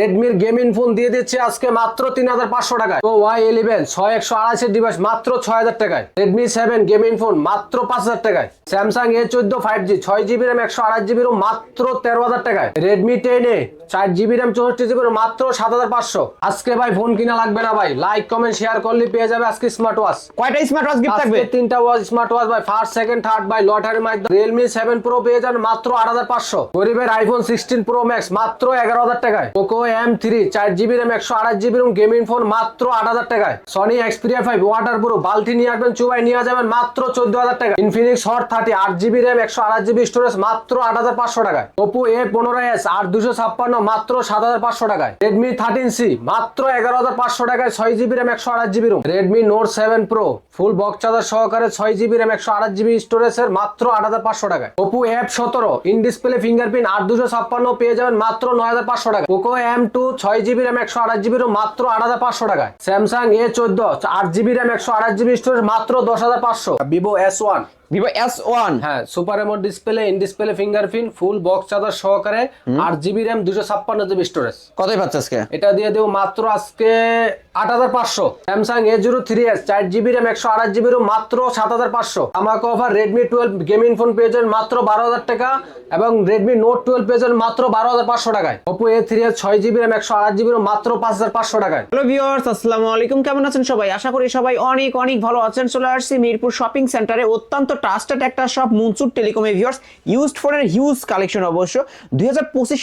রেডমির gaming phone দিয়ে দিচ্ছে আজকে মাত্র তিন হাজার পাঁচশো টাকায়। তো ওয়াই ইলেভেন ছয় একশো আড়াইশের ডিভাইস মাত্র ছয় হাজার টাকায়। রেডমি সেভেন গেমিং ফোন মাত্র পাঁচ হাজার টাকায়। স্যামসাং এ চোদ্দ ফাইভ জি ছয় জিবি র্যাম একশো আড়াই জিবি রোম মাত্র তেরো হাজার টাকায়। রেডমি টেন এ চার জিবি র্যাম চৌষট্টি জিবি মাত্র সাত হাজার পাঁচশো। আজকে ভাই ফোন কিনা লাগবে না ভাই। লাইক কমেন্ট শেয়ার করলে পেয়ে যাবে আজকে স্মার্ট ওয়াচ কয়টা স্মার্ট ওয়াচ গিফট থাকবে? তিনটা ওয়াচ স্মার্ট ওয়াচ ভাই। First second third by lottery মাধ্যমে রিয়েলমি সেভেন প্রো পেয়ে যান মাত্র আট হাজার পাঁচশো। গরিবের আইফোন সিক্সটিন প্রো ম্যাক্স মাত্র এগারো হাজার টাকায়। পোকো এম থ্রি চার জিবি র্যাম একশো আঠাশ জিবি রুম গেমিং ফোন মাত্র আট হাজার টাকায়। Sony Xperia five water pro বালতি নিয়ে আসবেন, চুবাই নিয়ে যাবেন মাত্র চোদ্দ হাজার টাকা ইনফিনিক্স হট থার্টি আট জিবি র্যাম একশো আঠাশ জিবি স্টোরেজ মাত্র আট হাজার পাঁচশো টাকায়। ওপো এ পনেরো এস আট দুশো ছাপ্পান্ন মাত্র সাত হাজার পাঁচশো টাকায়। রেডমি থার্টিন সি মাত্র এগারো হাজার পাঁচশো টাকায়, ছয় জিবি র্যাম একশো আঠাশ GB ROM Redmi note seven pro full box charger সহকারে ছয় জিবি র্যাম একশো আঠাশ জিবি স্টোরেজের মাত্র আট হাজার পাঁচশো টাকায়। ওপো এফ সতেরো ইন ডিসপ্লে ফিঙ্গারপ্রিন্ট আট দুশো ছাপ্পান্ন পেয়ে যাবেন মাত্র নয় হাজার পাঁচশো টাকা পোকো এম টু ছয় জিবি র্যাম, একশো আঠাশ জিবি মাত্র আট হাজার পাঁচশো টাকায়। স্যামসাং এ চোদ্দ, আট জিবি র্যাম, একশো আঠাশ জিবি স্টোরেজ মাত্র দশ হাজার পাঁচশো। Vivo S one Vivo S one হ্যাঁ super AMOLED display in display fingerprint full box charger সহকারে আট জিবি র্যাম দুশো ছাপ্পান্ন জিবি স্টোরেজ কতই পাচ্ছে আজকে? এটা দিয়ে দেবো মাত্র আজকে আট হাজার পাঁচশো। Samsung A zero three S চার জিবি র্যাম একশো আঠাশ জিবি রুম মাত্র সাত হাজার পাঁচশো। আমাকে offer Redmi twelve gaming phone পেয়ে যাবেন মাত্র বারো হাজার টাকা এবং রেডমি নোট টুয়েলভ পেয়ে যাবেন মাত্র বারো হাজার পাঁচশো টাকায়। ওপো এ থ্রি এস ছয় জিবি র্যাম একশো আঠাশ জিবি রুম মাত্র পাঁচ হাজার পাঁচশো টাকায়। হ্যালো ভিউয়ার্স আসসালামু আলাইকুম। কেমন আছেন সবাই? আশা করি সবাই অনেক অনেক ভালো আছেন। চলে আসছি মিরপুর শপিং সেন্টারে অত্যন্ত ট্রাস্টেড একটা সব মনসুর টেলিকমে ভিউয়ার্স ইউজড ফোনের হিউজ কালেকশন অবশ্য। দুই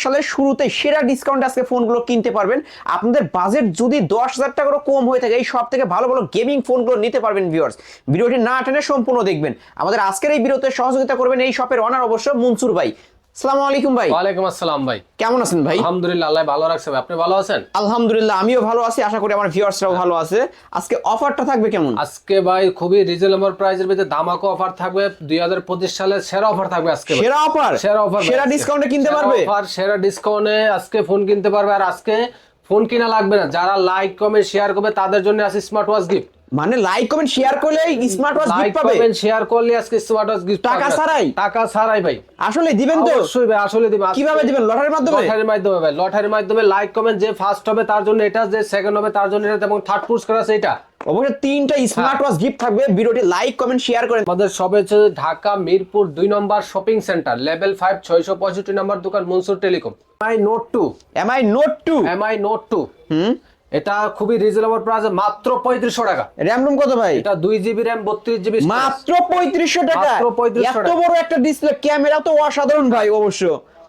সালের শুরুতে সেরা ডিসকাউন্ট আজকে ফোনগুলো কিনতে পারবেন। আপনাদের বাজেট যদি দশ হাজার টাকারও কম হয়ে থাকে, এই সব থেকে ভালো ভালো গেমিং ফোনগুলো নিতে পারবেন ভিউয়ার্স ভিডিওটি না টেনে সম্পূর্ণ দেখবেন। আমাদের আজকের এই ভিডিওতে সহযোগিতা করবেন এই শপের অনার অবশ্য মনসুর ভাই। আসসালামু আলাইকুম ভাই। ওয়ালাইকুম আসসালাম ভাই। কেমন আছেন ভাই? আলহামদুলিল্লাহ আল্লাহ ভালো রাখছে ভাই। আপনি ভালো আছেন? আলহামদুলিল্লাহ আমিও ভালো আছি। আশা করি আমার ভিউয়ার্সরাও ভালো আছে। আজকে অফারটা থাকবে কেমন? আজকে ভাই খুবই রিজনেবল প্রাইসের ভিতরে দামাকো অফার থাকবে। দুই হাজার পঁচিশ সালের সেরা অফার থাকবে আজকে সেরা অফার সেরা অফার সেরা ডিসকাউন্টে কিনতে পারবে? অফার সেরা ডিসকাউন্টে আজকে ফোন কিনতে পারবে। আর আজকে ফোন কিনা লাগবে না। যারা লাইক কমেন্ট শেয়ার করবে তাদের জন্য আছে স্মার্ট ওয়াচ গিফট মানে লাইক কমেন্ট শেয়ার করলে স্মার্ট ওয়াচ গিফট পাবে। কমেন্ট শেয়ার করলে আজকে স্মার্ট ওয়াচ গিফট টাকা ছাড়াই? টাকা ছাড়াই ভাই। আসলে দিবেন তো? অবশ্যই ভাই আসলে দিবে আজকে- কীভাবে দিবেন? লটারির মাধ্যমে? লটারির মাধ্যমে ভাই লটারির মাধ্যমে লাইক কমেন্ট যে ফার্স্ট হবে তার জন্য এটা যে সেকেন্ড হবে তার জন্য এটা এবং থার্ড পুরস্কার আছে এটা। অবশ্যই তিনটা স্মার্ট ওয়াচ গিফট থাকবে। ভিডিওটি লাইক কমেন্ট শেয়ার করেন আমাদের সবে হচ্ছে ঢাকা মিরপুর দুই number shopping center level five ছয়শো পঁয়ষট্টি নম্বর দোকান Mansur telecom. MI note two MI note two MI note two হুম? এটা খুবই রিজনেবল প্রাইস মাত্র পঁয়ত্রিশশো টাকা। র্যাম রুম কত ভাই? এটা দুই জিবি র্যাম বত্রিশ জিবি মাত্র পঁয়ত্রিশশো টাকা। মাত্র 3500 এত বড় একটা ডিসপ্লে ক্যামেরা তো অসাধারণ ভাই অবশ্য।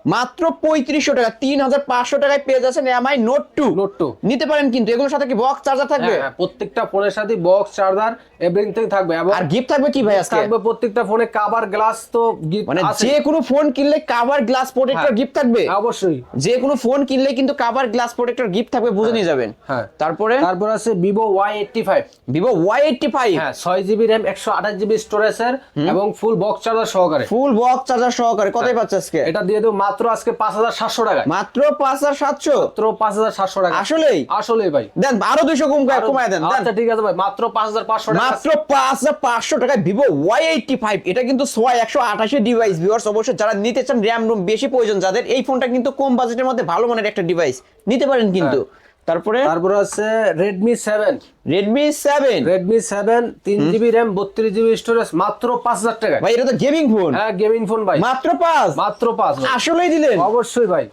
মাত্র পঁয়ত্রিশশো টাকা তিন হাজার পাঁচশো টাকায় পেয়ে যাচ্ছেন MI note two. Note two. নিতে পারেন কিন্তু এগুলোর সাথে কি বক্স চার্জার থাকবে? হ্যাঁ, প্রত্যেকটা ফোনের সাথে বক্স চার্জার এভরিথিং থাকবে। এবং আর গিফট থাকবে কি ভাই আজকে? থাকবে প্রত্যেকটা ফোনে কাভার গ্লাস তো gift মানে যে কোনো ফোন কিনলে কাভার গ্লাস প্রোটেক্টর হ্যাঁ। গিফট থাকবে? অবশ্যই। যে কোনো ফোন কিনলে কিন্তু কাভার গ্লাস প্রোটেক্টর গিফট থাকবে বুঝে নিয়ে যাবেন। হ্যাঁ। তারপরে? তারপর আছে Vivo Y eighty five Vivo Y eighty five হ্যাঁ ছয় জিবি র্যাম একশো আঠাশ জিবি স্টোরেজের এবং ফুল বক্স চার্জার সহকারে। ফুল বক্স চার্জার সহকারে কতই পাচ্ছে আজকে? এটা দিয়ে দেবো মাত্র আজকে পাঁচ হাজার সাতশো টাকা মাত্র পাঁচ হাজার সাতশো? মাত্র পাঁচ হাজার সাতশো টাকা আসলেই? আসলে ভাই। দেন আরও দুইশো কম কমায় দেন। আচ্ছা ঠিক আছে ভাই মাত্র পাঁচ হাজার পাঁচশো টাকা মাত্র পাঁচ হাজার পাঁচশো টাকায় ভিভো ওয়াই এইটটি ফাইভ। এটা কিন্তু ছয় একশো আঠাশি ডিভাইস ভিউয়ার্স অবশ্যই যারা নিতে চান র্যাম রুম বেশি প্রয়োজন যাদের এই ফোনটা কিন্তু কম বাজেটের মধ্যে ভালো মানের একটা ডিভাইস নিতে পারেন কিন্তু। তারপরে? তারপর আছে Redmi seven Redmi seven Redmi seven তিন জিবি র্যাম বত্রিশ জিবি স্টোরেজ মাত্র পাঁচ হাজার টাকা ভাই এটা তো গেমিং ফোন হ্যাঁ গেমিং ফোন ভাই। মাত্র পাঁচ? মাত্র পাঁচ আসলেই দিলেন। অবশ্যই ভাই।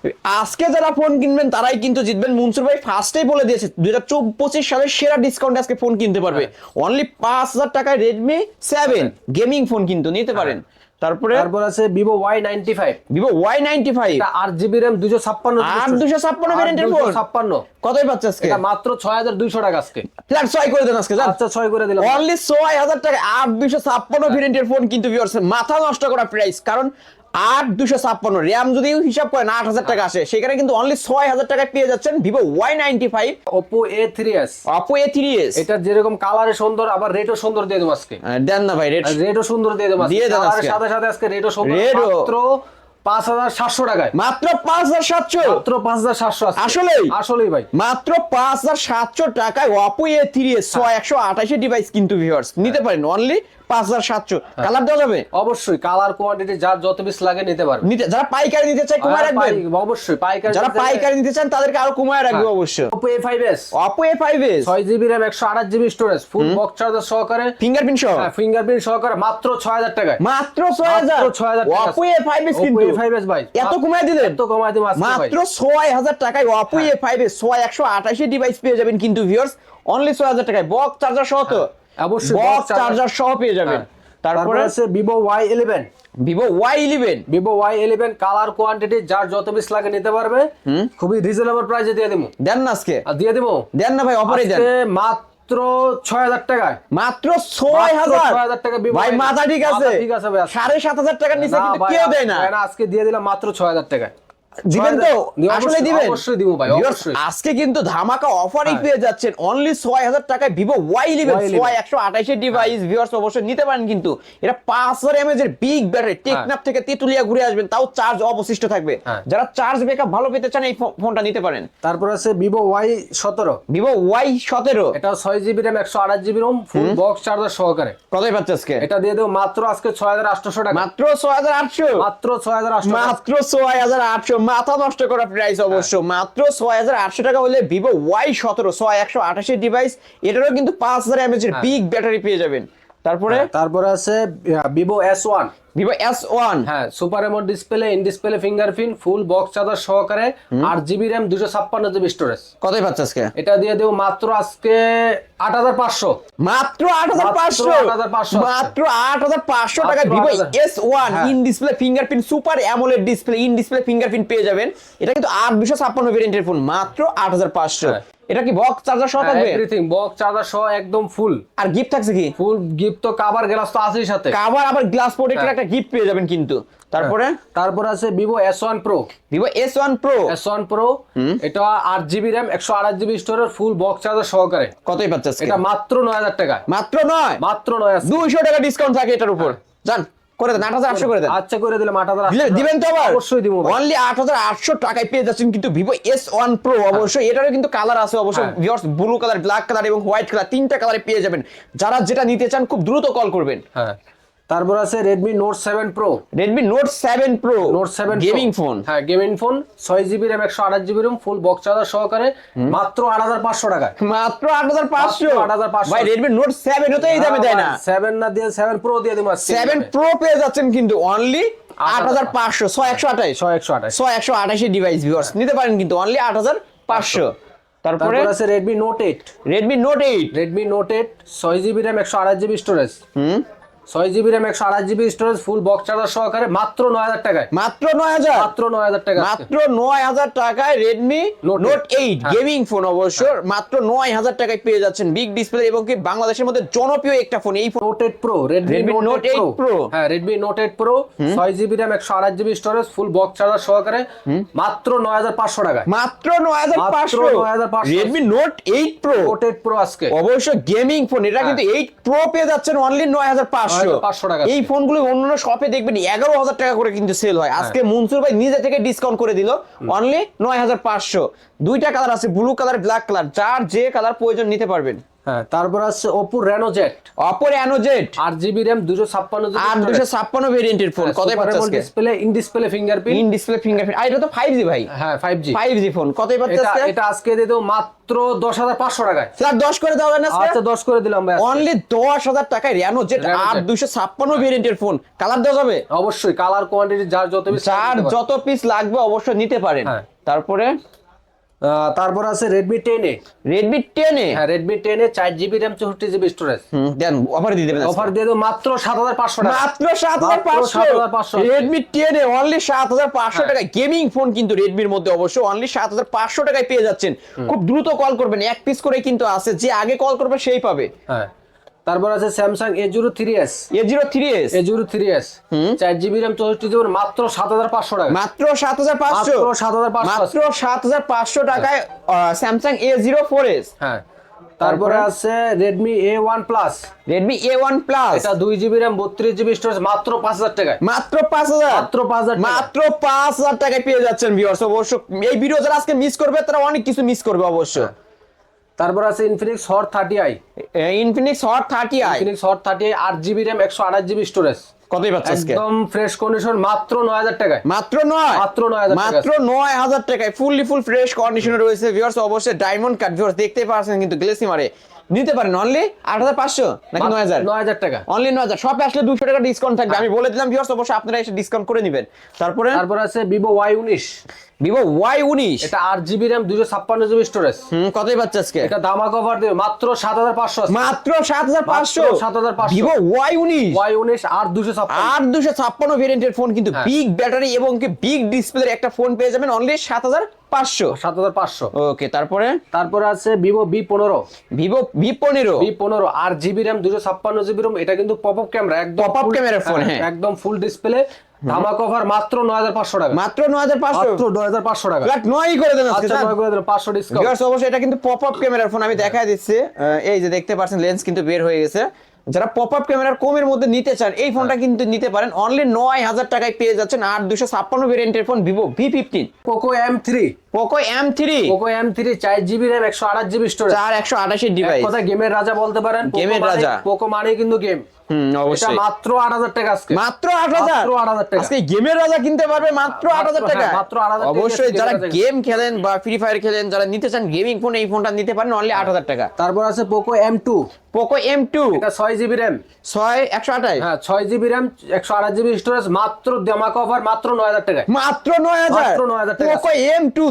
আজকে যারা ফোন কিনবেন তারাই কিন্তু জিতবেন। মনসুর ভাই ফার্স্টেই বলে দিয়েছে দুই হাজার পঁচিশ সালের সেরা ডিসকাউন্ট আজকে ফোন কিনতে পারবে। অনলি পাঁচ হাজার টাকায় রেডমি সেভেন গেমিং ফোন কিন্তু নিতে পারেন। তারপরে? তারপর আছে Vivo Y ninety five Vivo Y ninety five আট জিবি র্যাম দুশো ছাপ্পান্ন আট দুশো ছাপ্পান্ন ভ্যারিয়েন্টের ফোন ছাপ্পান্ন। কতই পাচ্ছে আজকে? এটা মাত্র ছয় হাজার দুইশো টাকা আজকে। ফ্ল্যাট ছয় করে দেন আজকে আচ্ছা ছয় করে দিলাম। অনলি ছয় হাজার টাকা আট দুশো ছাপ্পান্ন ভ্যারিয়েন্টের ফোন কিন্তু ভিউয়ার্স মাথা নষ্ট করা প্রাইস কারণ আট দুশো ছাপ্পান্ন। র্যাম যদি হিসাব করেন আট হাজার টাকা আসে সেখানে কিন্তু অনলি ছয় হাজার টাকায় পেয়ে যাচ্ছেন Vivo Y ninety five. Oppo A three S Oppo A three S এটা যেরকম কালারে সুন্দর আবার রেটও সুন্দর দিয়ে দেবো আজকে। দেন না ভাই রেট রেটও সুন্দর দিয়ে দেবো দিয়ে দেন। সাথে সাথে আজকে রেটও সুন্দর মাত্র পাঁচ হাজার সাতশো টাকায়। মাত্র পাঁচ হাজার সাতশো? মাত্র পাঁচ হাজার সাতশো আসলেই? আসলেই ভাই। মাত্র পাঁচ হাজার সাতশো টাকায় অপো এ থ্রি এস ছয় একশো আঠাশি ডিভাইস কিন্তু ভিউয়ার্স নিতে পারেন অনলি পাঁচ হাজার সাতশো। হ্যাঁ। কালার দেওয়া যাবে? অবশ্যই কালার কোয়ান্টিটি যার যত পিস লাগে নিতে পারবে। নিতে যারা পাইকারি নিতে চায় কমায় রাখবেন। অবশ্যই পাইকারি যারা পাইকারি নিতে চান তাদেরকে আরও কমায় রাখবে হ্যাঁ। অবশ্য Oppo A5s Oppo A five S ছয় জিবি র্যাম একশো আঠাশ GB storage full box charger সহকারে। ফিঙ্গারপ্রিন্ট সহ। ফিঙ্গারপ্রিন্ট সহকারে মাত্র ছয় হাজার টাকায়। মাত্র ছয় হাজার। মাত্র 6000 টাকা। Oppo কিন্তু। A5s ভাই। এত কমায় দিলেন? এত কমায় মাত্র ছয় হাজার টাকায় অপো এ ফাইভ এস ছয় একশো আঠাশি ডিভাইস পেয়ে যাবেন কিন্তু ভিউয়ার্স অনলি ছয় হাজার টাকায়। বক্স চার্জার সহ তো। অবশ্যই বক্স চার্জার সহ পেয়ে যাবেন। হ্যাঁ। তারপরে আছে Vivo Y eleven Vivo Y eleven Vivo Y eleven colour quantity যার যত পিস লাগে নিতে পারবে খুবই রিজনেবল প্রাইসে দিয়ে দিব। দেন না আজকে। আর দিয়ে দিব? দেন না ভাই অফারে দেন। মাত্র ছয় হাজার টাকায়। মাত্র ছয় হাজার। টাকা ভাই মাথা ঠিক আছে। ঠিক আছে ভাই, সাড়ে সাত হাজার টাকার নিচে কিন্তু কেউ দেয় না আজকে দিয়ে দিলাম মাত্র ছয় হাজার টাকায়। দিবেন তো? আসলে দিবেন। অবশ্যই দিব ভাই অবশ্যই। আজকে কিন্তু ধামাকা অফারই হ্যাঁ। পেয়ে যাচ্ছেন। অনলি ছয় হাজার টাকায় ভিভো ওয়াই ইলেভেন Y11 ছয় একশো আঠাশের ডিভাইস ভিউয়ার্স অবশ্যই নিতে পারেন কিন্তু। এটা পাঁচ হাজার এমএজ এর বিগ ব্যাটারি টেকনাফ থেকে তেতুলিয়া ঘুরে আসবেন তাও চার্জ অবশিষ্ট থাকবে। হ্যাঁ। যারা চার্জ ব্যাকআপ ভালো পেতে চান এই ফোনটা নিতে পারেন। তারপর আছে ভিভো ওয়াই সতেরো। ভিভো ওয়াই সতেরো। এটা ছয় জিবি র্যাম একশো আঠাশ GB ROM full box charger সহকারে। কতই পাচ্ছে আজকে? এটা দিয়ে দেবো মাত্র আজকে ছয় হাজার আটশো টাকা। মাত্র ছয় হাজার আটশো? মাত্র ছয় হাজার আটশো মাত্র ছয় হাজার আটশো। মাথা নষ্ট করা প্রাইস অবশ্য। মাত্র ছয় হাজার আটশো টাকা হলে ভিভো ওয়াই সতেরো ছয় একশো আঠাশের ডিভাইস এটারও কিন্তু পাঁচ হাজার এমএচ এর বিগ ব্যাটারি পেয়ে যাবেন। তারপরে? তারপরে আছে Vivo S one Vivo S one হ্যাঁ super AMOLED display in display fingerprint full box charger সহকারে আট জিবি র্যাম দুশো ছাপ্পান্ন জিবি স্টোরেজ কতই পাচ্ছে আজকে? এটা দিয়ে দেবো মাত্র আজকে আট হাজার পাঁচশো। মাত্র আট হাজার মাত্র পাঁচশো। 8,500 মাত্র আট হাজার পাঁচশো টাকা ভিভো এস ওয়ান হ্যাঁ। In display fingerprint super AMOLED display in display fingerprint পেয়ে যাবেন। এটা কিন্তু আট দুশো ছাপ্পান্ন ভেরিয়েন্টের ফোন মাত্র আট হাজার পাঁচশো। হ্যাঁ। এটা কি বক্স চার্জার সহ থাকবে? এভরিথিং বক্স চার্জার সহ একদম ফুল আর গিফট থাকছে কি? ফুল গিফট তো কাভার গ্লাস তো আছেই সাথে। কাভার আবার গ্লাস প্রোটেক্টর হ্যাঁ। একটা গিফট পেয়ে যাবেন কিন্তু। তারপরে? তারপর আছে Vivo S one pro Vivo S one pro S one pro এটা আট জিবি র্যাম একশো আঠাশ জিবি স্টোরের ফুল বক্স চার্জার সহকারে। কতই পাচ্ছে এটা মাত্র নয় হাজার টাকা মাত্র নয়? মাত্র নয় দুইশো টাকা ডিসকাউন্ট থাকে এটার উপর। জান করে দেন আট হাজার আটশো করে দেন। আচ্ছা করে দিলাম আট হাজার দিলে- দিবেন তো আবার? অবশ্যই দিব অনলি আট হাজার আটশো টাকায় পেয়ে যাচ্ছেন কিন্তু ভিভো এস ওয়ান প্রো অবশ্যই এটারও কিন্তু কালার আছে অবশ্যই। Viewers blue colour black colour এবং হোয়াইট কালার তিনটা কালারে পেয়ে যাবেন। যারা যেটা নিতে চান খুব দ্রুত কল করবেন। হ্যাঁ। তারপর আছে Redmi note seven pro Redmi note seven pro note seven gaming phone হ্যাঁ গেমিং ফোন ছয় জিবি র্যাম একশো আঠাশ GB ROM full box charger সহকারে মাত্র আট হাজার পাঁচশো টাকা মাত্র আট হাজার পাঁচশো? মাত্র 8,500 ভাই রেডমি নোট সেভেন তো এই দামে দেয় না। সেভেন না দিয়ে সেভেন প্রো দিয়ে দিব সেভেন প্রো পেয়ে যাচ্ছেন কিন্তু অনলি আট হাজার পাঁচশো ছয় একশো আঠাইশ ছয় একশো আঠাশ। ছয় একশো আঠাশি ডিভাইস ভিউয়ার্স নিতে পারেন কিন্তু অনলি আট হাজার পাঁচশো। তারপরে? আছে Redmi note eight Redmi note eight Redmi note eight ছয় জিবি র্যাম একশো আঠাশ জিবি স্টোরেজ হুম। ছয় জিবি র্যাম একশো আঠাশ GB storage full box charger সহকারে মাত্র নয় হাজার টাকায়। মাত্র নয় হাজার? মাত্র নয় হাজার টাকা মাত্র নয় হাজার টাকায় রেডমি নোট এইট হ্যাঁ। গেমিং ফোন অবশ্য মাত্র নয় হাজার টাকায় পেয়ে যাচ্ছেন বিগ ডিসপ্লে এবং কি বাংলাদেশের মধ্যে জনপ্রিয় একটা ফোন এই phone note eight pro Redmi note eight pro হ্যাঁ রেডমি নোট এইট প্রো ছয় জিবি র্যাম একশো আঠাশ GB storage full box charger সহকারে মাত্র নয় হাজার পাঁচশো টাকায়। মাত্র নয় হাজার মাত্র পাঁচশো। Redmi note eight pro note eight pro আজকে। অবশ্য গেমিং ফোন এটা হ্যাঁ। কিন্তু এইট প্রো পেয়ে যাচ্ছেন অনলি নয় হাজার পাঁচশো। 9,500 টাকা। এই ফোনগুলো অন্যান্য শপে দেখবেন এগারো হাজার টাকা করে কিন্তু সেল হয়। হ্যাঁ। আজকে মনসুর ভাই নিজে থেকে ডিসকাউন্ট করে দিল। অনলি নয় হাজার পাঁচশো। দুইটা কালার আছে ব্লু কালার ব্ল্যাক কালার যার যে কালার প্রয়োজন নিতে পারবেন। হ্যাঁ তারপর আছে জেট অপর অ্যানোজেট আট জিবি র্যাম দুশো ছাপ্পান্ন আর দুশো ছাপ্পান্ন ভেরিয়েন্টের ফোন কতই পাচ্ছে আজকে? Display in display fingerprint in display fingerprint আর এটা তো ফাইভ জি ভাই। হ্যাঁ five G five G phone কতই পাচ্ছে আজকে? এটা আজকে দিয়ে দেবো মাত্র দশ হাজার পাঁচশো টাকায়। স্যার দশ করে দেওয়া হবে না আচ্ছা দশ করে দিলাম ভাই। অনলি দশ হাজার টাকায় র্যানো জেট Reno। দুশো ছাপ্পান্ন ভেরিয়েন্টের ফোন কালার দেওয়া যাবে? অবশ্যই কালার কোয়ান্টিটি যার যত বেশি যার যত পিস লাগবে অবশ্যই নিতে পারেন। হ্যাঁ। তারপরে তারপর আছে Redmi ten A Redmi ten A হ্যাঁ রেডমি টেন এ চার জিবি র্যাম চৌষট্টি জিবি স্টোরেজ দেন অফার দিয়ে দেবেন অফার দিয়ে দেবো মাত্র সাত হাজার পাঁচশো টাকা। মাত্র সাত হাজার পাঁচশো। 7,500 রেডমি টেন এ অনলি সাত হাজার পাঁচশো টাকায়। টাকা গেমিং ফোন কিন্তু রেডমির মধ্যে অবশ্য অনলি সাত হাজার পাঁচশো টাকায় পেয়ে যাচ্ছেন। খুব দ্রুত কল করবেন এক পিস করে কিন্তু আছে। যে আগে কল করবে সেই পাবে। হ্যাঁ। তারপর আছে Samsung A zero three S A zero three S A zero three S চার জিবি র্যাম চৌষট্টি জিবি মাত্র সাত হাজার পাঁচশো টাকা। মাত্র সাত হাজার পাঁচশো? মাত্র 7,500 মাত্র সাত হাজার পাঁচশো টাকায় Samsung A zero four S হ্যাঁ। তারপরে আছে Redmi A one plus Redmi A one plus এটা দুই জিবি র্যাম বত্রিশ জিবি স্টোরেজ মাত্র পাঁচ হাজার টাকায়। মাত্র পাঁচ হাজার? মাত্র 5,000 টাকা। মাত্র পাঁচ হাজার টাকায় পেয়ে যাচ্ছেন ভিউয়ার্স অবশ্য। এই ভিডিও যারা আজকে মিস করবে তারা অনেক কিছু মিস করবে অবশ্য। তারপর আছে Infinix hot thirty i Infinix hot thirty i Infinix hot thirty i আট জিবি র্যাম একশো আঠাশ জিবি স্টোরেজ কতই পাচ্ছে আজকে? একদম ফ্রেশ কন্ডিশন মাত্র নয় হাজার টাকায়। মাত্র নয়? মাত্র 9,000 টাকা। মাত্র নয় হাজার টাকায় ফুললি ফুল ফ্রেশ কন্ডিশনে রয়েছে ভিউয়ার্স অবশ্যই ডায়মন্ড কাট ভিউয়ার্স দেখতে পাচ্ছেন কিন্তু গ্লেসি মারে। নিতে পারেন অনলি আট হাজার পাঁচশো নাকি নয় হাজার? নয় হাজার টাকা। অনলি নয় হাজার। শপে আসলে দুশো টাকা ডিসকাউন্ট থাকবে। আমি বলে দিলাম ভিউয়ার্স অবশ্যই আপনারা এসে ডিসকাউন্ট করে নেবেন। তারপরে? তারপর আছে ভিভো ওয়াই উনিশ। ভিভো ওয়াই উনিশ। এটা আট জিবি র্যাম দুশো ছাপ্পান্ন জিবি স্টোরেজ হুম কতই পাচ্ছে আজকে? এটা দামা কভার দেবে মাত্র সাত হাজার পাঁচশো। মাত্র সাত হাজার পাঁচশো? মাত্র 7,500 ভিভো ওয়াই উনিশ। ওয়াই উনিশ আর দুশো আট দুশো ছাপ্পান্ন ভেরিয়েন্টের ফোন কিন্তু। বিগ ব্যাটারি এবং কি বিগ ডিসপ্লের একটা ফোন পেয়ে যাবেন অনলি সাত হাজার পাঁচশো। সাত হাজার পাঁচশো। ওকে তারপরে? তারপরে আছে ভিভো বি পনেরো। ভিভো ভি পনেরো। বি পনেরো আর জিবি র্যাম দুশো ছাপ্পান্ন জিবি রুম এটা কিন্তু পপ আপ ক্যামেরা একদম Pop-up full- camera phone, হ্যাঁ। একদম ফুল ডিসপ্লে ধামা কভার মাত্র নয় হাজার পাঁচশো টাকা। মাত্র নয় হাজার পাঁচশো? মাত্র নয় হাজার পাঁচশো টাকা। ফ্ল্যাট করে দেন আজকে আচ্ছা করে দিলাম, পাঁচশো ডিসকাউন্ট ভিউয়ার্স অবশ্যই এটা কিন্তু পপ আপ ক্যামেরার ফোন আমি দিচ্ছি। এই যে দেখতে পাচ্ছেন লেন্স কিন্তু বের হয়ে গেছে। যারা পপ আপ ক্যামেরার কমের মধ্যে নিতে চান এই ফোনটা হ্যাঁ। কিন্তু নিতে পারেন। অনলি নয় হাজার টাকায় পেয়ে যাচ্ছেন আট দুশো ছাপ্পান্ন ভেরিয়েন্টের phone Vivo V fifteen Poco M three Poco M three Poco M three চার জিবি র্যাম একশো আঠাশ জিবি স্টোরেজ চার একশো আঠাশের ডিভাইস কথা গেমের রাজা বলতে পারেন। গেমের রাজা। পোকো মানে কিন্তু গেম অবশ্যই। মাত্র আট হাজার টাকা আজকে। মাত্র আট হাজার? মাত্র 8,000 টাকা। আজকে গেমের রাজা কিনতে পারবে মাত্র আট হাজার টাকা। হ্যাঁ, মাত্র 8,000 টাকা অবশ্যই যারা গেম খেলেন বা ফ্রি ফায়ার খেলেন যারা নিতে চান গেমিং ফোন এই ফোনটা নিতে পারেন অনলি আট হাজার টাকা। তারপর আছে Poco M two Poco M two এটা ছয় জিবি র্যাম ছয় একশো আঠাশ? হ্যাঁ ছয় জিবি র্যাম একশো আঠাশ জিবি স্টোরেজ মাত্র জামা কভার মাত্র নয় হাজার টাকায়। মাত্র নয় হাজার? মাত্র 9,000 টাকা। পোকো এম টু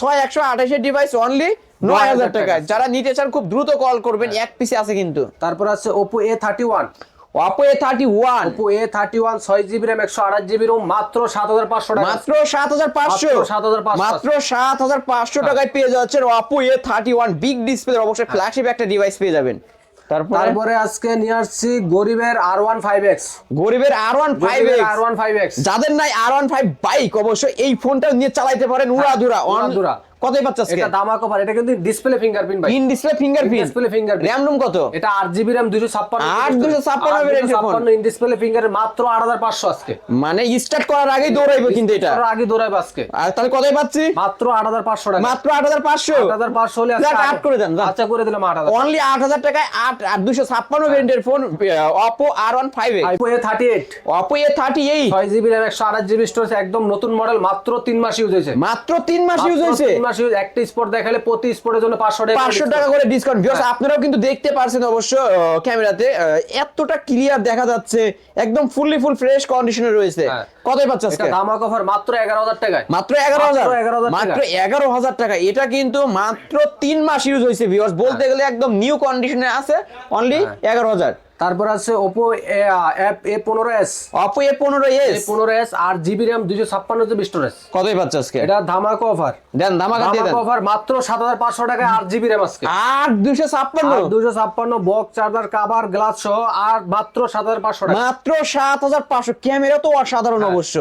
ছয় একশো আঠাশের ডিভাইস অনলি নয় হাজার টাকা। টাকা। যারা নিতে চান খুব দ্রুত কল করবেন এক পিসে আছে কিন্তু। তারপর আছে Oppo A thirty one Oppo A thirty one Oppo A thirty one ছয় জিবি র্যাম একশো আঠাশ জিবি রুম মাত্র সাত হাজার পাঁচশো টাকা। মাত্র সাত হাজার পাঁচশো। মাত্র 7,500 মাত্র সাত হাজার পাঁচশো টাকায় পেয়ে যাচ্ছেন Oppo A thirty one big display অবশ্যই ফ্ল্যাগশিপ একটা ডিভাইস পেয়ে যাবেন। তারপরে? তারপরে আজকে নিয়ে আসছি গরিবের আর ওয়ান ফাইভ এক্স গরিবের R one five R one five X যাদের নাই আর ওয়ান ফাইভ বাইক অবশ্যই এই ফোনটা নিয়ে চালাইতে পারেন। উড়াধুরা উড়াধুরা। কতই পাচ্ছে আজকে এটা দামা কভার এটা কিন্তু ডিসপ্লে ফিঙ্গারপ্রিন্ট ভাই। In display fingerprint display fingerprint RAM ROM কত? এটা আট জিবি র্যাম দুশো ছাপ্পান্ন 856 variant এর ইন ডিসপ্লে ফিঙ্গার মাত্র আট হাজার পাঁচশো আজকে। মানে স্টার্ট করার আগেই দৌড়াইবো কিন্তু এটা। আগে দৌড়াবে আজকে। আর তাহলে কতই পাচ্ছি? মাত্র আট হাজার পাঁচশো টাকা। মাত্র আট হাজার পাঁচশো? আট হাজার পাঁচশো হলে আজকে আট করে দেন আচ্ছা করে দিলাম আট হাজার। অনলি আট হাজার টাকায় আট আর দুশো ছাপ্পান্ন ভেরিয়েন্টের phone A thirty eight Oppo A thirty eight ছয় জিবি র্যাম একশো আঠাশ জিবি স্টোরেজ একদম নতুন মডেল মাত্র তিন মাস ইউজ হয়েছে। মাত্র তিন মাস ইউজ হয়েছে? ইউজ একটা স্পোর্ট দেখালে প্রতি স্পোর্টের জন্য পাঁচশো টাকা পাঁচশো টাকা করে ডিসকাউন্ট ভিউয়ার্স আপনারাও কিন্তু দেখতে পারছেন অবশ্য ক্যামেরাতে এতটা ক্লিয়ার দেখা যাচ্ছে একদম ফুললি ফুল ফ্রেশ কন্ডিশনে রয়েছে। হ্যাঁ। কতই পাচ্ছে আজকে? দামা কভার মাত্র এগারো হাজার টাকায়। মাত্র এগারো হাজার? মাত্র 11,000 মাত্র টাকা। এগারো হাজার টাকা। এটা কিন্তু মাত্র তিন মাস ইউজ হয়েছে ভিউয়ার্স বলতে গেলে একদম নিউ কন্ডিশনে আছে অনলি এগারো হাজার। তারপর আছে ওপো এ পনেরো এস অপো এ পনেরো এস পনেরো এস আর জিবি র্যাম দুশো ছাপ্পান্ন জিবি স্টোরেজ কতই পাচ্ছে আজকে? এটা ধামাকা অফার দেন ধামাকা দিয়ে দেন। অফার মাত্র সাত হাজার পাঁচশো টাকা আট জিবি র্যাম আজকে। আট দুশো ছাপ্পান্ন? দুইশো ছাপ্পান্ন বক চার্জার কাভার গ্লাস সহ আর মাত্র সাত হাজার পাঁচশো টাকা। মাত্র সাত হাজার পাঁচশো। ক্যামেরা তো অসাধারণ অবশ্য।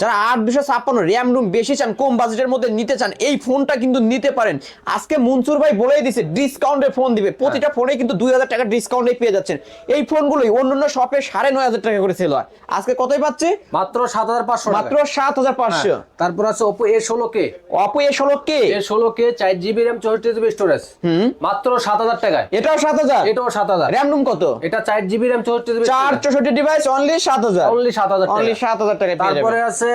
যারা আট দুশো ছাপ্পান্ন র্যাম রুম বেশি চান কম বাজেটের মধ্যে নিতে চান এই ফোনটা কিন্তু নিতে পারেন। আজকে মনসুর ভাই বলেই দিছে ডিসকাউন্টে ফোন দিবে। প্রতিটা ফোনে কিন্তু দুই হাজার টাকা ডিসকাউন্টে পেয়ে যাচ্ছেন। এই ফোনগুলোই অন্যান্য শপে সাড়ে নয় হাজার টাকা করে সেল হয়। আজকে কতই পাচ্ছে? মাত্র সাত হাজার পাঁচশো মাত্র সাত হাজার পাঁচশো। তারপর আছে ওপো এ ষোলো কে অপো এ ষোলো কে এ ষোলো কে চার জিবি র্যাম চৌষট্টি জিবি স্টোরেজ মাত্র সাত হাজার টাকায়। এটাও সাত হাজার? এটাও সাত হাজার। র্যাম রুম কত? এটা চার জিবি র্যাম চৌষট্টি জিবি চার চৌষট্টি ডিভাইস অনলি সাত হাজার। অনলি সাত হাজার অনলি সাত হাজার টাকা তারপরে যাবেন আছে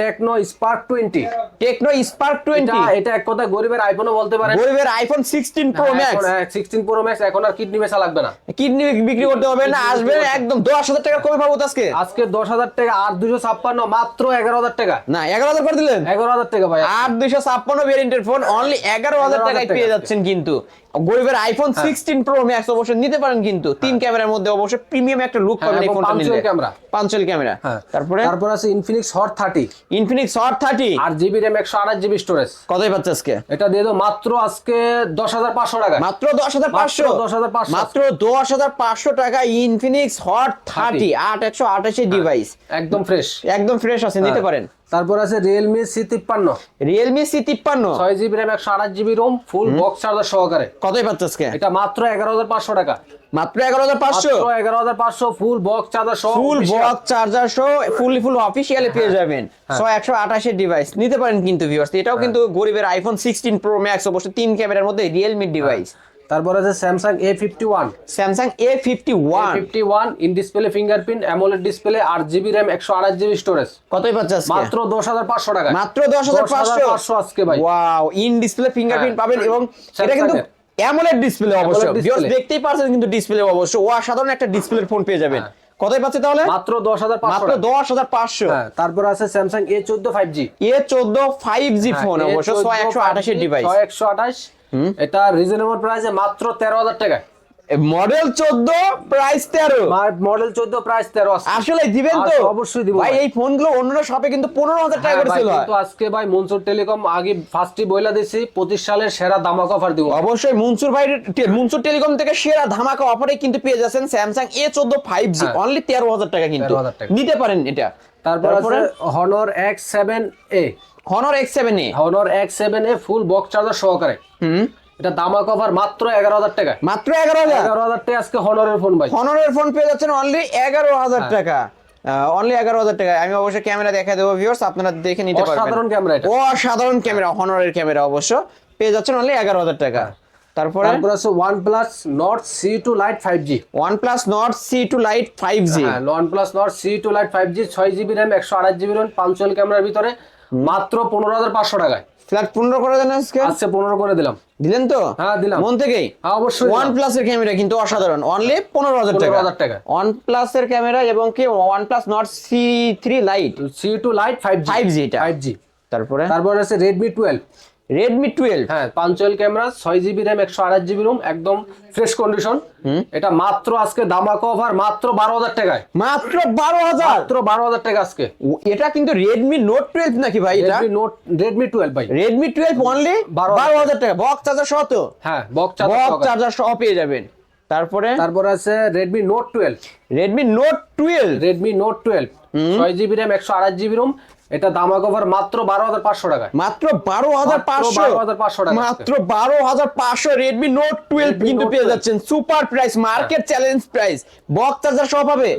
Tecno Spark twenty Tecno Spark এটা টোয়েন্টি এটা এক কথা গরিবের আইফোনও বলতে পারেন। গরিবের iPhone sixteen Pro Max sixteen Pro Max এখন আর কিডনি বেচা লাগবে না। কিডনি বিক্রি করতে হবে না আসবে একদম দশ হাজার টাকা কমে পাবো আজকে। আজকে দশ হাজার টাকা আর দুশো ছাপ্পান্ন মাত্র এগারো হাজার টাকা। না এগারো হাজার করে দিলেন? এগারো হাজার টাকা ভাই। দুইশো ছাপ্পান্ন ভেরিয়েন্টের ফোন অনলি এগারো হাজার 11,000 টাকায় পেয়ে যাচ্ছেন কিন্তু। গরিবের আইফোন সিক্সটিন প্রো ম্যাক্স অবশ্যই নিতে পারেন কিন্তু। তিন ক্যামেরার মধ্যে অবশ্যই প্রিমিয়াম একটা লুক হ্যাঁ, পাবেন এই ফোনটা নিলে। camera। পাঞ্চুয়াল ক্যামেরা হ্যাঁ। তারপরে? তারপর আছে Infinix Hot thirty Infinix Hot thirty আর জিবি র্যাম একশো আঠাশ জিবি স্টোরেজ কতই পাচ্ছে আজকে? এটা দিয়ে দাও মাত্র আজকে দশ হাজার পাঁচশো টাকা। মাত্র দশ হাজার পাঁচশো? মাত্র 10,500 মাত্র দশ হাজার পাঁচশো টাকা ইনফিনিক্স হট থার্টি আট একশো আঠাশি ডিভাইস একদম ফ্রেশ একদম ফ্রেশ আছে নিতে পারেন। তারপর আছে রিয়েলমি সি তিপ্পান্ন। রিয়েলমি সি তিপ্পান্ন। ছয় জিবি র্যাম একশো আঠাশ GB ROM full box charger সহকারে। কতই পাচ্ছে আজকে? এটা মাত্র এগারো হাজার পাঁচশো টাকা। মাত্র এগারো হাজার পাঁচশো? এগারো হাজার পাঁচশো ফুল বক্স চার্জার সহ ফুল বক্স চার্জার সহ ফুলি ফুল অফিসিয়ালি পেয়ে যাবেন। ছয় একশো আঠাশের ডিভাইস নিতে পারেন কিন্তু ভিউয়ার্স এটাও কিন্তু গরিবের আইফোন সিক্সটিন প্রো ম্যাক্স অবশ্য তিন ক্যামেরার মধ্যে রিয়েলমি ডিভাইস তারপর আছে Samsung A fifty one Samsung A fifty one fifty one in display fingerprint AMOLED display আট জিবি র্যাম একশো আঠাশ জিবি স্টোরেজ কতই পাচ্ছে মাত্র দশ হাজার পাঁচশো টাকা মাত্র দশ হাজার পাঁচশো। আজকে ভাই। ওয়াও ইন ডিসপ্লে ফিঙ্গারপ্রিন্ট হ্যাঁ। পাবেন এবং এটা কিন্তু অ্যামোলেড ডিসপ্লে অবশ্য AMOLED ভিউয়ার্স display। দেখতেই পারছেন কিন্তু ডিসপ্লে অবশ্যই ও সাধারণ একটা ডিসপ্লের ফোন পেয়ে যাবেন। কতই পাচ্ছি তাহলে? মাত্র দশ হাজার মাত্র দশ হাজার পাঁচশো। হ্যাঁ তারপর আছে স্যামসাং এ চোদ্দ ফাইভ জি এ চোদ্দ ফাইভ জি ফোন অবশ্য ছয় একশো আঠাশের ডিভাইস ছয় একশো আঠাশ। এটা রিজনেবল প্রাইসে মাত্র তেরো হাজার টাকা মডেল চোদ্দ প্রাইস তেরো। মডেল চোদ্দ প্রাইস তেরো আছে আসলে দিবেন তো? অবশ্যই দিব ভাই। এই ফোনগুলো অন্যান্য শপে কিন্তু পনেরো হাজার টাকা হ্যাঁ করে ছিল কিন্তু আজকে ভাই মনসুর টেলিকম আগে ফার্স্টই বইলা দিছি পঁচিশ সালের সেরা দামাক অফার দিব। অবশ্যই মুনসুর ভাই মনসুর টেলিকম থেকে সেরা ধামাকা অফারে কিন্তু পেয়ে যাচ্ছেন স্যামসাং এ চোদ্দ ফাইভ জি। অনলি তেরো হাজার টাকা কিন্তু। 13,000 নিতে পারেন এটা। তারপর আছে Honor X seven A Honor X seven A Honor X seven A full box charger সহকারে। হুম। এটা দামাক অফার মাত্র এগারো হাজার টাকা। মাত্র এগারো হাজার? এগারো হাজার টাকা আজকে হনরের ফোন ভাই। হনরের ফোন পেয়ে যাচ্ছেন অনলি এগারো হাজার হ্যাঁ। টাকা। অনলি এগারো হাজার টাকা। আমি অবশ্যই ক্যামেরা দেখা দেবো ভিউয়ার্স আপনারা দেখে নিতে পারবেন। অসাধারণ ক্যামেরা এটা। অসাধারণ ক্যামেরা হনরের ক্যামেরা অবশ্য। পেয়ে যাচ্ছেন অনলি এগারো হাজার টাকা। তারপরে? তারপর আছে OnePlus Nord C two Lite five G OnePlus Nord C two Lite five G হ্যাঁ OnePlus Nord C two Lite five G ছয় জিবি র্যাম একশো আঠাশ জিবি র্যাম পাঁচশোল ক্যামেরার ভিতরে। মাত্র পনেরো হাজার পাঁচশো টাকায়। ফ্ল্যাট পনেরো করে দেন আজকে? আজকে পনেরো করে দিলাম। দিলেন তো? হ্যাঁ, দিলাম। মন থেকেই? হ্যাঁ, অবশ্যই ওয়ান প্লাস এর ক্যামেরা কিন্তু অসাধারণ। অনলি পনেরো হাজার টাকা। 15,000 টাকা। ওয়ান প্লাস এর ক্যামেরা এবং কি? OnePlus Nord C three Lite C two Lite five G 5G এটা। ফাইভ জি তারপরে? তারপর আছে রেডমি টুয়েলভ রেডমি টুয়েলভ হ্যাঁ পাঞ্চুয়াল ক্যামেরা ছয় জিবি র্যাম একশো আঠাশ জিবি রুম একদম ফ্রেশ কন্ডিশন এটা মাত্র আজকে দামাক অফার মাত্র বারো হাজার টাকায়। মাত্র বারো হাজার? মাত্র বারো হাজার টাকা আজকে। এটা কিন্তু রেডমি নোট টুয়েলভ নাকি ভাই এটা? নোট রেডমি টুয়েলভ ভাই। রেডমি টুয়েলভ অনলি 12,000 বারো হাজার টাকা বক্স চার্জার সহ তো? হ্যাঁ বক্স বক্স চার্জার সহ। পেয়ে যাবেন। তারপরে? তারপর আছে Redmi Note twelve Redmi Note twelve Redmi Note twelve ছয় জিবি র্যাম একশো আঠাশ জিবি রুম এটা দামাক অফার মাত্র বারো হাজার পাঁচশো টাকায়। মাত্র বারো হাজার পাঁচশো। 12,500 টাকা মাত্র বারো হাজার পাঁচশো রেডমি নোট টুয়েলভ কিন্তু পেয়ে যাচ্ছেন। Super price market challenge price box charger সহ পাবে।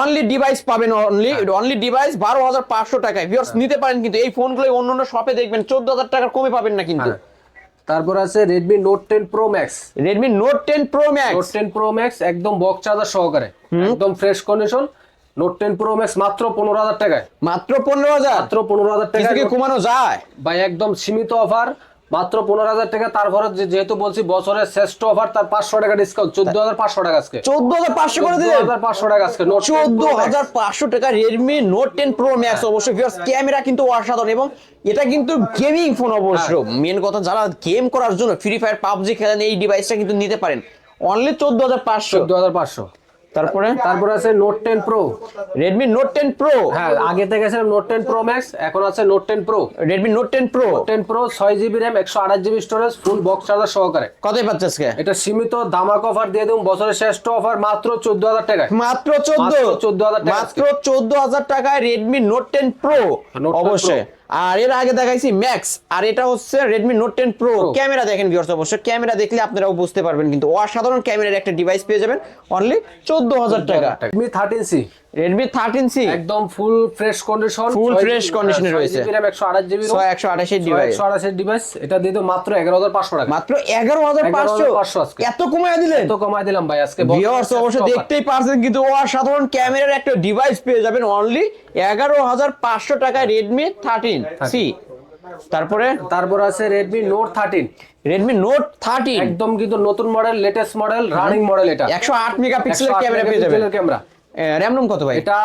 অনলি ডিভাইস পাবেন অনলি অনলি ডিভাইস বারো হাজার পাঁচশো টাকায়। ভিউয়ার্স নিতে পারেন কিন্তু এই ফোনগুলো অন্য অন্য শপে দেখবেন। চোদ্দ হাজার টাকার কমে পাবেন না কিন্তু। হ্যাঁ। তারপর আছে Redmi Note ten Pro Max Redmi Note ten Pro Max ten Pro Max একদম বক্স চার্জার সহকারে। একদম fresh condition Note ten Pro Max মাত্র পনেরো হাজার টাকায়। মাত্র পনেরো হাজার? মাত্র পনেরো হাজার টাকা কি কমানো যায়? ভাই একদম সীমিত অফার মাত্র পনেরো হাজার টাকা। তারপরে যেহেতু বলছি বছরের শ্রেষ্ঠ অফার তার পাঁচশো টাকা ডিসকাউন্ট চোদ্দ হাজার পাঁচশো টাকা আজকে। চোদ্দ হাজার পাঁচশো করে দিলেন? হাজার পাঁচশো টাকা আজকে চোদ্দ হাজার পাঁচশো টাকা Redmi Note ten Pro Max অবশ্যই ভিউয়ার্স ক্যামেরা কিন্তু অসাধারণ এবং এটা কিন্তু গেমিং ফোন অবশ্য। মেন কথা যারা গেম করার জন্য ফ্রি ফায়ার পাবজি খেলেন এই ডিভাইসটা কিন্তু নিতে পারেন। অনলি চোদ্দ হাজার পাঁচশো। চোদ্দ হাজার পাঁচশো। তারপরে? তারপরে আছে Note ten Pro Redmi Note ten Pro হ্যাঁ আগে থেকে আছে নোট টেন প্রো ম্যাক্স এখন আছে Note ten Pro Redmi Note ten Pro ten Pro ছয় জিবি র্যাম একশো আঠাশ GB storage full box charger সহকারে। কতই পাচ্ছে আজকে? এটা সীমিত দামাক অফার দিয়ে দেবো বছরের শ্রেষ্ঠ অফার মাত্র চোদ্দ হাজার টাকায়। মাত্র চোদ্দ। 14,000 টাকা মাত্র চোদ্দ হাজার টাকায় Redmi Note ten Pro Note 10 অবশ্যই। আর এর আগে দেখাইছি ম্যাক্স আর এটা হচ্ছে Redmi Note ten Pro Pro। Camera দেখেন ভিউয়ার্স অবশ্যই ক্যামেরা দেখলে আপনারাও বুঝতে পারবেন কিন্তু অসাধারণ ক্যামেরার একটা ডিভাইস পেয়ে যাবেন অনলি চোদ্দ হাজার টাকা। Redmi thirteen C Redmi thirteen C একদম full fresh condition full fresh এ রয়েছে। আঠাশ জিবি ছয় একশো আঠাশের ডিভাইস একশো আঠাশের ডিভাইস এটা দিয়ে দেবো মাত্র এগারো হাজার পাঁচশো টাকা। মাত্র এগারো হাজার পাঁচশো? 11,500 আজকে। এত কমায় দিলেন? তো কমায় দিলাম ভাই আজকে ভিউয়ার্স অবশ্যই দেখতেই পারছেন কিন্তু অসাধারণ ক্যামেরার একটা ডিভাইস পেয়ে যাবেন অনলি এগারো হাজার পাঁচশো টাকায় রেডমি থার্টিন। সি তারপরে? তারপর আছে Redmi Note thirteen Redmi Note thirteen একদম কিন্তু নতুন model latest model running model এটা। একশো আট মেগাপিক্সেলের ক্যামেরা পেয়ে যাবেন। ক্যামেরা। র্যাম রম কত ভাই? এটা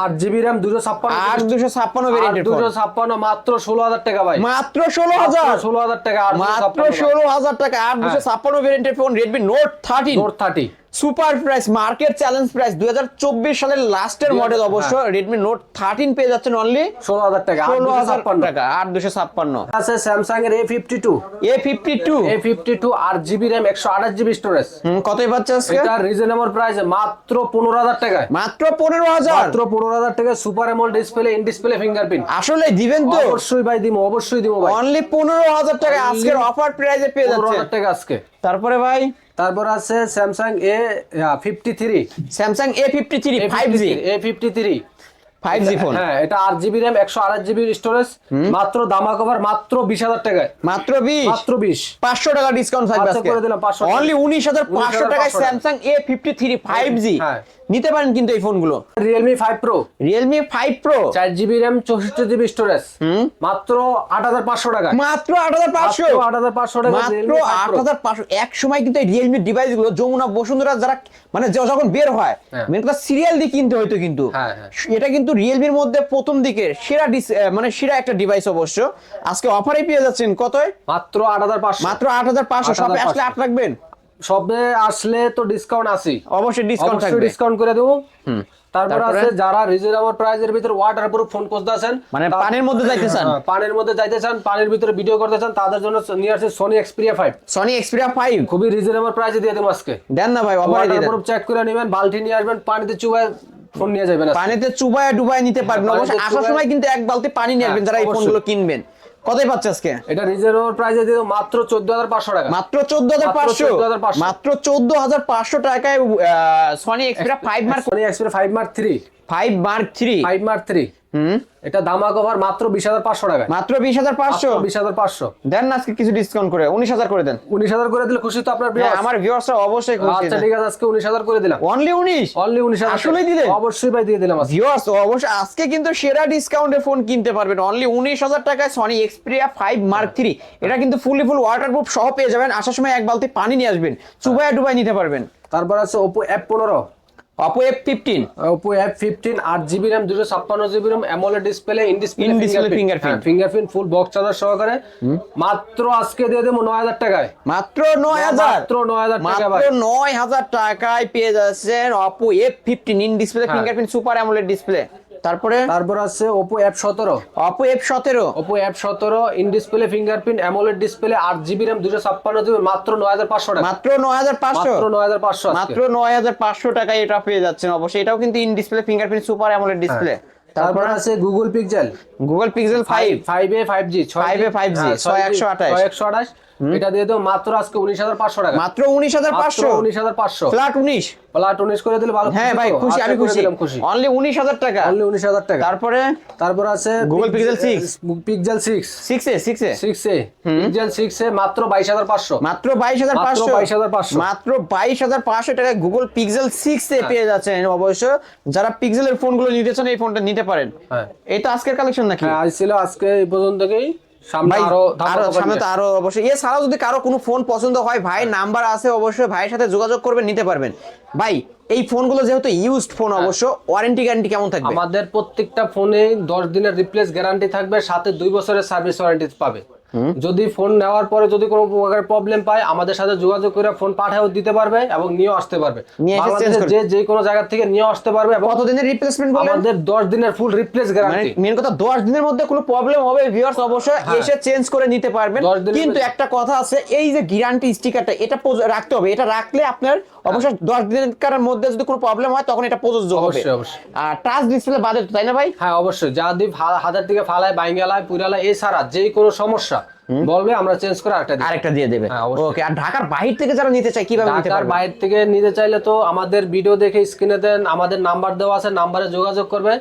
আট জিবি র্যাম দুশো ছাপ্পান্ন আট দুশো ছাপ্পান্ন ভেরিয়েন্টের দুশো ছাপ্পান্ন মাত্র ষোলো হাজার টাকা ভাই। মাত্র ষোলো হাজার? ষোলো হাজার টাকা মাত্র ষোলো হাজার টাকা আট দুশো ছাপ্পান্ন ভেরিয়েন্টের phone Redmi Note thirty Note thirty super price market challenge price দুই সালের লাস্টের মডেল অবশ্য রেডমি নোট থার্টিন পেয়ে যাচ্ছেন অনলি ষোলো হাজার টাকা ষোলো হাজার টাকা আট দুশো ছাপ্পান্ন। আছে স্যামসাং এর A fifty two A fifty two A fifty two আট জিবি র্যাম একশো আঠাশ জিবি স্টোরেজ কতই পাচ্ছে এটা রিজনেবল প্রাইস মাত্র পনেরো হাজার টাকায়। মাত্র পনেরো হাজার? মাত্র পনেরো হাজার টাকায় সুপার এমল ডিসপ্লে ইন ডিসপ্লে ফিঙ্গারপ্রিন্ট আসলে দিবেন তো। অবশ্যই ভাই দিমো অবশ্যই দিমো ভাই। অনলি পনেরো হাজার টাকা আজকের অফার প্রাইসে পেয়ে যাচ্ছে। হাজার টাকা আজকে। তারপরে ভাই? তারপর আছে Samsung A fifty three Samsung A fifty three five G A fifty three phone হ্যাঁ এটা স্টোরেজ মাত্র দামা কভার মাত্র বিশ হাজার টাকায়। মাত্র বিশ? মাত্র বিশ। পাঁচশো টাকা ডিসকাউন্ট থাকবে আজকে করে দিলাম, 500 অনলি উনিশ হাজার পাঁচশো 19,500 টাকায় টাকা। হ্যাঁ। নিতে পারেন কিন্তু এই ফোনগুলো স্টোরেজ মাত্র আট হাজার পাঁচশো টাকা মাত্র আট হাজার পাঁচশো। আট হাজার পাঁচশো টাকা মাত্র Realme 5 আট হাজার পাঁচশো। এক সময় কিন্তু এই রিয়েলমি ডিভাইসগুলো যমুনা বসুন্ধরা যারা মানে যখন বের হয় হ্যাঁ। মেন কথা সিরিয়াল দিয়ে কিনতে হয়তো কিন্তু। হ্যাঁ, হ্যাঁ। এটা কিন্তু রিয়েলমির মধ্যে প্রথম দিকে সেরা মানে সেরা একটা ডিভাইস অবশ্য। আজকে অফারে পেয়ে যাচ্ছেন কতই মাত্র আট হাজার পাঁচশো। মাত্র আট হাজার পাঁচশো সবে আসলে আট রাখবেন? সবে আসলে তো ডিসকাউন্ট আছে অবশ্যই ডিসকাউন্ট থাকবে। ডিসকাউন্ট করে দেবো। তারপর আছে যারা রিজনেবল প্রাইজের ভিতরে ওয়াটার প্রুফ ফোন করতে আছেন মানে পানির মধ্যে যাইতে চান? হ্যাঁ, পানির মধ্যে যাইতে চান পানির ভিতরে ভিডিও করতে চান তাদের জন্য নিয়ে আসছে Sony Xperia five Sony Xperia five খুবই রিজনেবল প্রাইসে দিয়ে দেবো আজকে। দেন না ভাই অফারে দিয়ে দেন। প্রুফ চেক করে নেবেন বালতি নিয়ে আসবেন পানিতে চুবায় ফোন নিয়ে যাবেন পানিতে চুবায় ডুবায় নিতে পারবেন। অবশ্যই আসার সময় কিন্তু এক বালতি পানি নিয়ে আসবেন হ্যাঁ, যারা এই। ফোনগুলো কিনবেন। কতই পাচ্ছে আজকে? এটা রিজনেবল প্রাইসে দিয়ে দেবো মাত্র চোদ্দ হাজার পাঁচশো টাকা। মাত্র চোদ্দ হাজার মাত্র পাঁচশো। 14,500 মাত্র চোদ্দ হাজার পাঁচশো টাকায় Sony Xperia five Mark Sony Xperia five Mark three five Mark three five Mark three হুম এটা দামা কভার মাত্র বিশ হাজার পাঁচশো টাকা মাত্র বিশ হাজার পাঁচশো? বিশ হাজার পাঁচশো। দেন না আজকে কিছু ডিসকাউন্ট করে উনিশ হাজার করে দেন। উনিশ হাজার করে দিলে খুশি তো আপনার হ্যাঁ, আমার ভিউয়ার্সরা অবশ্যই আচ্ছা ঠিক আছে আজকে উনিশ হাজার করে দিলাম। অনলি উনিশ? অনলি উনিশ হাজার। আসলেই দিলেন? অবশ্যই ভাই দিয়ে দিলাম ভিউয়ার্স অবশ্যই। আজকে কিন্তু সেরা ডিসকাউন্টে ফোন কিনতে পারবেন। অনলি উনিশ হাজার টাকায় Sony Xperia five Mark three এটা কিন্তু ফুলি ফুল ওয়াটারপ্রুফ সহ পেয়ে যাবেন। আসার সময় এক বালতি পানি নিয়ে আসবেন। চুবাই ডুবাই নিতে পারবেন। তারপর আছে ওপো এফ পনেরো। Oppo F fifteen Oppo F fifteen আট জিবি র্যাম দুশো ছাপ্পান্ন GB RAM AMOLED display in display fingerprint। Fingerprint full box charger সহকারে। মাত্র আজকে দিয়ে দেবো নয় হাজার টাকায়। মাত্র নয় হাজার। মাত্র নয় হাজার টাকা মাত্র নয় হাজার টাকায় পেয়ে যাচ্ছেন Oppo F fifteen in display হ্যাঁ। ফিঙ্গারপ্রিন্ট সুপার অ্যামোলেড ডিসপ্লে তারপরে? তারপর আছে অপো এফ সতেরো। ওপো এফ সতেরো? In display fingerprint AMOLED display আট জিবি র্যাম দুশো ছাপ্পান্ন জিবি মাত্র নয় হাজার পাঁচশো টাকা। মাত্র নয় হাজার পাঁচশো? মাত্র নয় হাজার পাঁচশো মাত্র নয় হাজার পাঁচশো টাকায় এটা পেয়ে যাচ্ছেন অবশ্যই। এটাও কিন্তু in display fingerprint super AMOLED display তারপর আছে Google Pixel Google Pixel five five A five G 5A 5G, ছয় একশো আঠাশ। একশো আঠাশ। এটা দিয়ে দেবো মাত্র আজকে উনিশ হাজার পাঁচশো টাকা। মাত্র উনিশ হাজার পাঁচশো? উনিশ হাজার পাঁচশো। ফ্ল্যাট উনিশ? প্লাট উনিশ করে দিলে ভালো। হ্যাঁ ভাই খুশি আচ্ছা, আমি খুশি। খুশি। অনলি উনিশ হাজার টাকা। অনলি উনিশ হাজার টাকা। তারপরে? তারপর আছে Google Pixel 6 Pixel six six A six A? Six A. Pixel six A মাত্র বাইশ হাজার পাঁচশো। মাত্র বাইশ হাজার মাত্র পাঁচশো। 22,500 মাত্র বাইশ হাজার পাঁচশো টাকায় গুগল পিক্সেল সিক্স এ পেয়ে যাচ্ছেন অবশ্য। যারা পিক্সেলের ফোনগুলো নিতে চান এই ফোনটা নিতে পারেন। হ্যাঁ। তো আজকের কালেকশন নাকি? হ্যাঁ আজ ছিল আজকে এই পর্যন্তই সামনে আরও আরও সামনে তো আরও অবশ্যই। এছাড়াও যদি কারও কোনো ফোন পছন্দ হয় ভাই নাম্বার আছে অবশ্যই ভাইয়ের সাথে যোগাযোগ করবেন নিতে পারবেন। ভাই এই ফোনগুলো যেহেতু ইউজড ফোন অবশ্য ওয়ারেন্টি গ্যারান্টি কেমন থাকবে? আমাদের প্রত্যেকটা ফোনে দশ দিনের রিপ্লেস গ্যারান্টি থাকবে সাথে দুই বছরের সার্ভিস ওয়ারেন্টি পাবে। যদি ফোন নেওয়ার পরে যদি কোনো প্রকার প্রবলেম পায় আমাদের সাথে যোগাযোগ করে ফোন পাঠাও দিতে পারবে এবং নিয়েও আসতে পারবে। নিয়ে যে যে কোনো জায়গা থেকে নিয়ে আসতে পারবে এবং কতদিনের রিপ্লেসমেন্ট বলেন? আমাদের দশ দিনের ফুল রিপ্লেস গ্যারান্টি মেন কথা দশ দিনের মধ্যে কোনো প্রবলেম হবে ভিউয়ার্স অবশ্যই হ্যাঁ। এসে চেঞ্জ করে নিতে পারবেন। 10 কিন্তু একটা কথা আছে এই যে গ্যারান্টি স্টিকারটা এটা রাখতে হবে। এটা রাখলে আপনার অবশ্যই দশ দিনের মধ্যে যদি কোনো প্রবলেম হয় তখন এটা প্রযোজ্য হবে। অবশ্যই, অবশ্যই। আর টাচ ডিসপ্লে বাদে তাই না ভাই? হ্যাঁ অবশ্যই। যা দিয়ে হাজার থেকে ফালায় বাইঙ্গালায় পুরালায় এছাড়া যে কোনো সমস্যা বলবে আমরা চেঞ্জ করে আরেকটা আরেকটা দিয়ে দেবে। হ্যাঁ, ওকে আর ঢাকার বাইরে থেকে যারা নিতে চায় কীভাবে নিতে ঢাকার বাইরে থেকে নিতে চাইলে তো আমাদের ভিডিও দেখে স্ক্রিনে দেন। আমাদের নাম্বার দেওয়া আছে নাম্বারে যোগাযোগ করবে।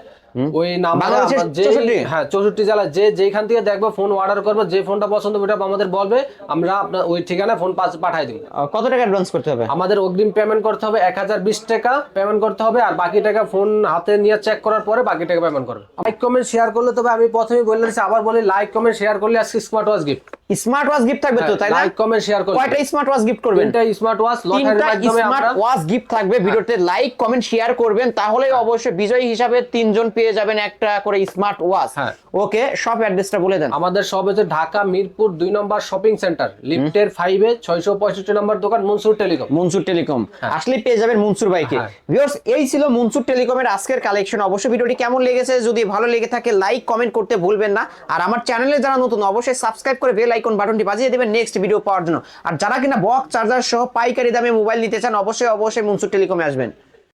ওই নাম্বারে যে হ্যাঁ চৌষট্টি জেলায় যে যেখান থেকে দেখব ফোন অর্ডার করব যে ফোনটা পছন্দ ওটা আমাদের বলবে আমরা আপনার ওই ঠিকানায় ফোন পাঠাই দিব। কত টাকা অ্যাডভান্স করতে হবে? আমাদের অগ্রিম পেমেন্ট করতে হবে এক হাজার বিশ টাকা পেমেন্ট করতে হবে আর বাকি টাকা ফোন হাতে নিয়ে চেক করার পরে বাকি টাকা পেমেন্ট করবে। লাইক কমেন্ট শেয়ার করলে তবে আমি প্রথমেই বলে দিচ্ছি আবার বলি লাইক কমেন্ট শেয়ার করলে আজকে smart watch gift smart watch gift থাকবে তো তাই না? লাইক কমেন্ট শেয়ার করবেন। কয়টা স্মার্ট ওয়াচ গিফট করবেন? তিনটা স্মার্ট ওয়াচ লটারির তিনটা মাধ্যমে স্মার্ট ওয়াচ গিফট থাকবে ভিডিওতে। লাইক কমেন্ট শেয়ার করবেন তাহলে অবশ্যই বিজয়ী হিসাবে তিনজন পেয়ে যাবেন একটা করে স্মার্ট ওয়াচ হ্যাঁ। ওকে সব অ্যাড্রেসটা বলে দেন। আমাদের সব হচ্ছে ঢাকা মিরপুর দুই নম্বর শপিং সেন্টার লিফটের ফাইভে ছয়শো পঁয়ষট্টি নম্বর দোকান মনসুর টেলিকম। মনসুর টেলিকম। আসলে পেয়ে যাবেন মনসুর ভাইকে। হ্যাঁ। ভিউয়ার্স এই ছিল মনসুর টেলিকমের আজকের কালেকশন অবশ্যই ভিডিওটি কেমন লেগেছে যদি ভালো লেগে থাকে লাইক কমেন্ট করতে ভুলবেন না। আর আমার চ্যানেলে যারা নতুন অবশ্যই সাবস্ক্রাইব করে বেল আইকন বাটনটি বাজিয়ে দেবেন নেক্সট ভিডিও পাওয়ার জন্য। আর যারা কিনা বক্স চার্জার সহ পাইকারি দামে মোবাইল নিতে চান, অবশ্যই অবশ্যই মনসুর টেলিকমে আসবেন।